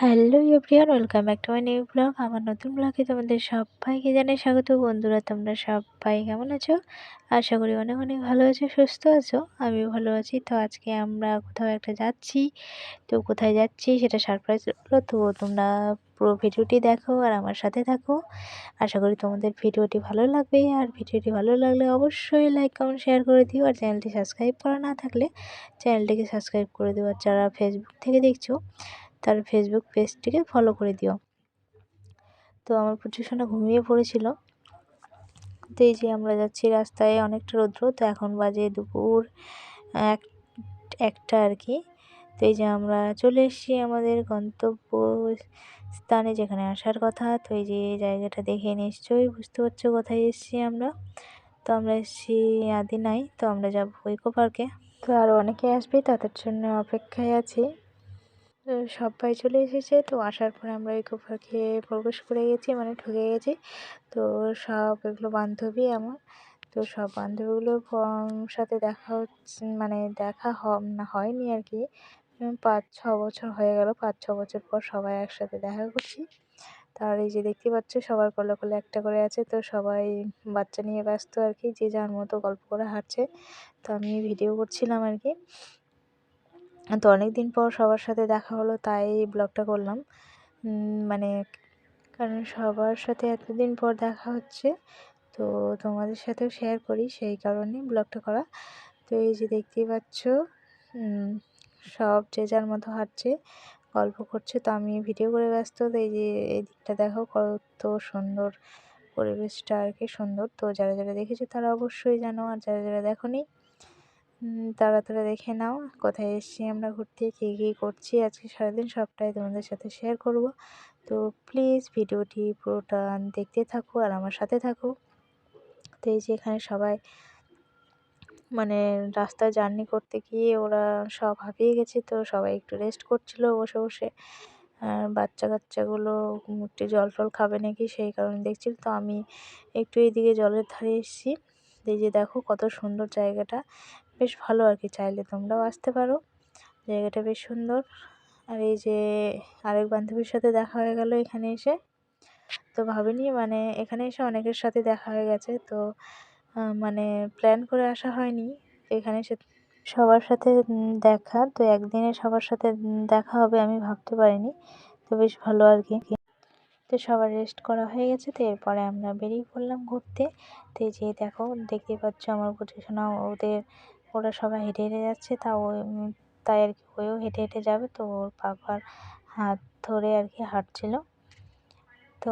Hello everyone, welcome back to my new blog. আমার নতুন ব্লগে তোমাদের সবাইকে জানাই স্বাগত। বন্ধুরা, তোমরা সবাই কেমন আছো? আশা করি অনেক অনেক ভালো আছো, সুস্থ আছো। আমি ভালো আছি। তো আজকে আমরা কোথাও একটা যাচ্ছি। তো কোথায় যাচ্ছি সেটা সারপ্রাইজ হলো। তো তোমরা পুরো ভিডিওটি দেখো আর আমার সাথে থাকো। আশা করি তোমাদের ভিডিওটি ভালো লাগবে। আর ভিডিওটি ভালো লাগলে অবশ্যই লাইক কমেন্ট শেয়ার করে দিও। আর চ্যানেলটি সাবস্ক্রাইব করা না থাকলে চ্যানেলটিকে সাবস্ক্রাইব করে দিও। আর যারা ফেসবুক থেকে দেখছ তার ফেসবুক পেজটিকে ফলো করে দিও। তো আমার প্রচুর ঘুমিয়ে পড়েছিল। তো এই যে আমরা যাচ্ছি রাস্তায় অনেকটা রৌদ্র, তো এখন বাজে দুপুর এক, একটা আর কি। তো এই যে আমরা চলে এসেছি আমাদের গন্তব্য স্থানে যেখানে আসার কথা। তো এই যে জায়গাটা দেখে নিশ্চয়ই বুঝতে পারছ কোথায় এসেছি আমরা। তো আমরা এসেছি আদিনাই, তো আমরা যাব ইকো পার্কে তো আরও অনেকে আসবে, তাদের জন্য অপেক্ষায় আছি। সবাই চলে এসেছে। তো আসার পরে আমরা ইকো পার্কে প্রবেশ করে গেছি মানে ঢুকে গেছি। তো সব এগুলো বান্ধবী আমার। তো সব বান্ধবীগুলোর সাথে দেখা হচ্ছে মানে দেখা হয়নি আর কি। পাঁচ, ছ বছর হয়ে গেল, পাঁচ, ছ বছর পর সবাই একসাথে দেখা করছি। তার এই যে দেখতে পাচ্ছ, সবার কোলে কলে একটা করে আছে। তো সবাই বাচ্চা নিয়ে ব্যস্ত আর কি, যে যার মতো গল্প করে হাঁটছে। তো আমি ভিডিও করছিলাম আর কি। তো অনেক দিন পর সবার সাথে দেখা হলো, তাই এই ব্লগটা করলাম। মানে কারণ সবার সাথে এতদিন পর দেখা হচ্ছে, তো তোমাদের সাথেও শেয়ার করি সেই কারণে ব্লগটা করা। তো এই যে দেখতেই পাচ্ছ সব যে যার মতো হাঁটছে, গল্প করছে, তো আমি ভিডিও করে ব্যস্ত। তো এই যে এই দিকটা দেখো কত সুন্দর পরিবেশটা আর কি সুন্দর। তো যারা যারা দেখেছ তারা অবশ্যই জানো, আর যারা যারা দেখো নি তারা দেখে নাও কোথায় এসেছি আমরা, ঘুরতে, কী কী করছি। আজকে সারাদিন সবটাই তোমাদের সাথে শেয়ার করব। তো প্লিজ ভিডিওটি পুরোটা দেখতে থাকো আর আমার সাথে থাকো। তো এই যে এখানে সবাই মানে রাস্তায় জার্নি করতে গিয়ে ওরা সব হাঁপিয়ে গেছে, তো সবাই একটু রেস্ট করছিল বসে বসে। বাচ্চা কাচ্চাগুলো একটু জল টল খাবে নাকি সেই কারণে দেখছিল। তো আমি একটু এইদিকে জলের ধারে এসেছি। এই যে দেখো কত সুন্দর জায়গাটা। বেশ ভালো আর কি, চাইলে তোমরাও আসতে পারো। জায়গাটা বেশ সুন্দর। আর এই যে আরেক বান্ধবীর সাথে দেখা হয়ে গেল এখানে এসে। তো ভাবিনি মানে এখানে এসে অনেকের সাথে দেখা হয়ে গেছে। তো মানে প্ল্যান করে আসা হয়নি। এখানে এসে সবার সাথে দেখা। তো একদিনে সবার সাথে দেখা হবে আমি ভাবতে পারিনি। তো বেশ ভালো আর কি। তো সবার রেস্ট করা হয়ে গেছে। তো এরপরে আমরা বেরিয়ে পড়লাম ঘুরতে। তো এই যে দেখো, দেখতেই পাচ্ছ আমার শোনা ওদের ওরা সবাই হেঁটে হেঁটে যাচ্ছে। তা ওই তাই আর কি ওও হেঁটে হেঁটে যাবে। তো ওর বাবার হাত ধরে আর কি হাঁটছিল। তো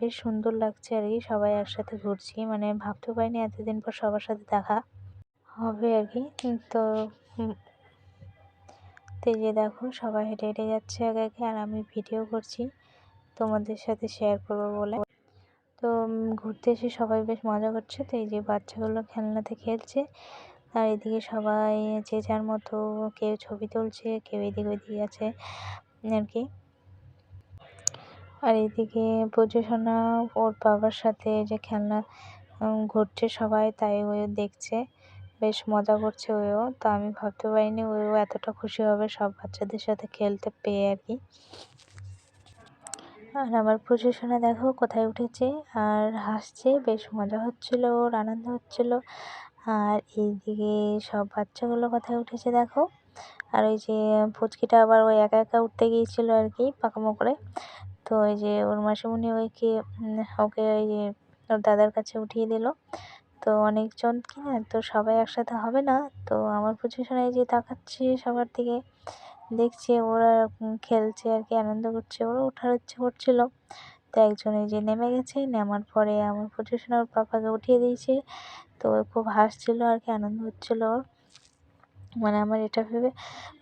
বেশ সুন্দর লাগছে আর কি সবাই একসাথে ঘুরছি। মানে ভাবতেও পারিনি এতদিন পর সবার সাথে দেখা হবে আর কি। তো তো যে দেখো, সবাই হেঁটে হেঁটে যাচ্ছে আগে আগে। আর আমি ভিডিও করছি তোমাদের সাথে শেয়ার করব বলে। তো ঘুরতে এসে সবাই বেশ মজা করছে। তো এই যে বাচ্চাগুলো খেলনাতে খেলছে। আর এদিকে সবাই যে যার মতো কেউ ছবি তুলছে, কেউ এদিক ওইদিকে আছে আর কি। আর এদিকে সোনা ওর বাবার সাথে যে খেলনা ঘুরছে সবাই, তাই ও দেখছে। বেশ মজা করছে ওও তো আমি ভাবতে পারিনি ওও এতটা খুশি হবে সব বাচ্চাদের সাথে খেলতে পেয়ে আর কি। আর আমার সোনা দেখো কোথায় উঠেছে। আর হাসছে, বেশ মজা হচ্ছিল, ওর আনন্দ হচ্ছিল। আর এইদিকে সব বাচ্চাগুলো কোথায় উঠেছে দেখো। আর ওই যে ফুচকিটা আবার ওই একা একা উঠতে গিয়েছিল আর কি পাকামো করে। তো ওই যে ওর মাসিমণি ওইকে ওকে ওই যে ওর দাদার কাছে উঠিয়ে দিল। তো অনেকজন কি না, তো সবাই একসাথে হবে না। তো আমার পজিশনে যে তাকাচ্ছি সবার দিকে, দেখছি ওরা খেলছে আর কি, আনন্দ করছে, ওরা ওঠার ইচ্ছে করছিল। তো একজন এই যে নেমে গেছে, নেমার পরে আমার পজিশনে ওর পাপাকে উঠিয়ে দিয়েছে। তো খুব হাসছিল আর কি, আনন্দ হচ্ছিল ওর। মানে আমার এটা ভেবে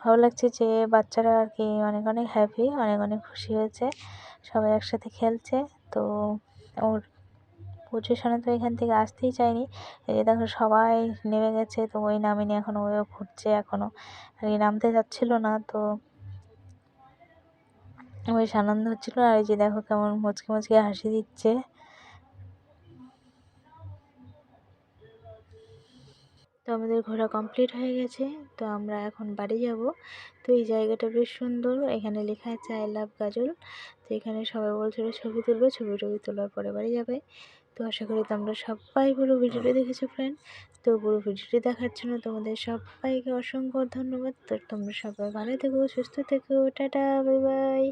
ভালো লাগছে যে বাচ্চারা আর কি অনেক অনেক হ্যাপি অনেক অনেক খুশি হয়েছে, সবাই একসাথে খেলছে। তো ওর পজিশনে তো এখান থেকে আসতেই চায়নি এই দেখো সবাই নেমে গেছে, তো ওই নামেনি এখনও ওইও ঘুরছে এখনও আর কি নামতে যাচ্ছিল না, তো বেশ আনন্দ হচ্ছিল আর এই যে দেখো কেমন মুচকে মুচকে হাসি দিচ্ছে। তো আমাদের ঘোরা কমপ্লিট হয়ে গেছে, তো আমরা এখন বাড়ি যাব। তো এই জায়গাটা বেশ সুন্দর, এখানে লেখা আছে, আই লাভ গাজল। তো এখানে সবাই বলছিল ছবি তুলবে, ছবি টবি তোলার পরে বাড়ি যাবে। তো আশা করি তোমরা সবাই পুরো ভিডিওটি দেখেছ ফ্রেন্ড তো পুরো ভিডিওটি দেখার জন্য তোমাদের সবাইকে অসংখ্য ধন্যবাদ। তো তোমরা সবাই ভালো থেকো, সুস্থ থেকো, টাটা, বাই বাই।